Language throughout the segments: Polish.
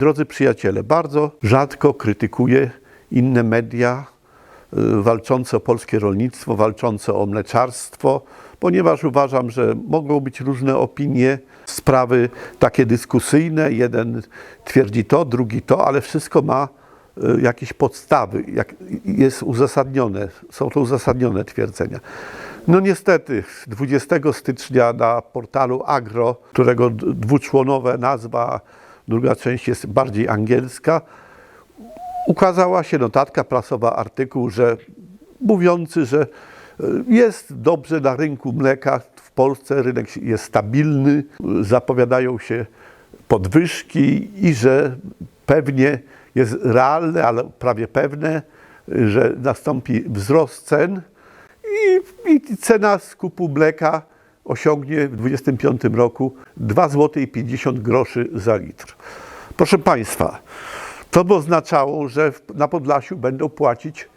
Drodzy przyjaciele, bardzo rzadko krytykuję inne media y, walczące o polskie rolnictwo, walczące o mleczarstwo, ponieważ uważam, że mogą być różne opinie, sprawy takie dyskusyjne. Jeden twierdzi to, drugi to, ale wszystko ma y, jakieś podstawy, jak, jest uzasadnione, są to uzasadnione twierdzenia. No niestety 20 stycznia na portalu Agro, którego dwuczłonowa nazwa, druga część jest bardziej angielska, ukazała się notatka prasowa, artykuł, że mówiący, że e, jest dobrze na rynku mleka. W Polsce, rynek jest stabilny, zapowiadają się podwyżki i że pewnie jest realne, ale prawie pewne, że nastąpi wzrost cen. I, i cena skupu mleka osiągnie w 2025 roku 2,50 zł 50 groszy za litr. Proszę Państwa, to by oznaczało, że na Podlasiu będą płacić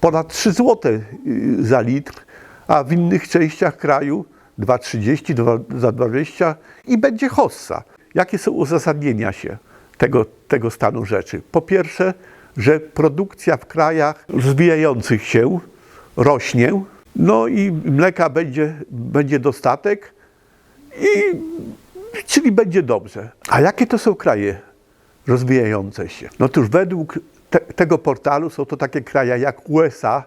ponad 3 zł za litr, a w innych częściach kraju 2,30 dwa- za 20 i będzie hossa. Jakie są uzasadnienia się tego, tego stanu rzeczy? Po pierwsze, że produkcja w krajach rozwijających się rośnie, no i mleka będzie, będzie dostatek, i, czyli będzie dobrze. A jakie to są kraje rozwijające się? No otóż według te, tego portalu są to takie kraje jak USA,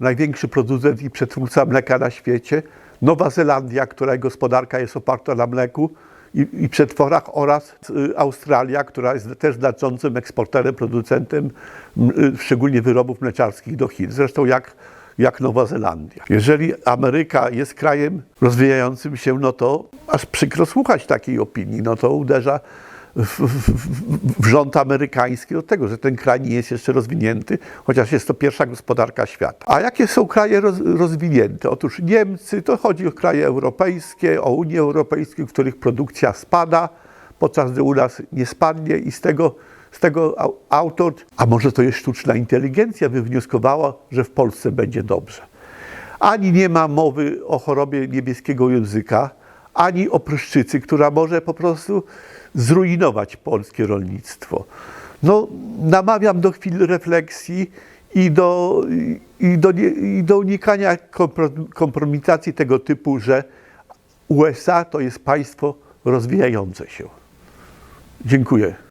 największy producent i przetwórca mleka na świecie, Nowa Zelandia, której gospodarka jest oparta na mleku i, i przetworach oraz y, Australia, która jest też znaczącym eksporterem, producentem y, szczególnie wyrobów mleczarskich do Chin. Zresztą jak jak Nowa Zelandia. Jeżeli Ameryka jest krajem rozwijającym się, no to aż przykro słuchać takiej opinii. No to uderza w, w, w, rząd amerykański do tego, że ten kraj nie jest jeszcze rozwinięty, chociaż jest to pierwsza gospodarka świata. A jakie są kraje roz, rozwinięte? Otóż Niemcy, to chodzi o kraje europejskie, o Unię Europejską, w których produkcja spada, podczas gdy u nas nie spadnie i z tego z tego au- autor, a może to jest sztuczna inteligencja, wywnioskowała, że w Polsce będzie dobrze. Ani nie ma mowy o chorobie niebieskiego języka, ani o pryszczycy, która może po prostu zrujnować polskie rolnictwo. No, namawiam do chwili refleksji i do, i do, i do unikania kompro- kompromitacji tego typu, że USA to jest państwo rozwijające się. Dziękuję.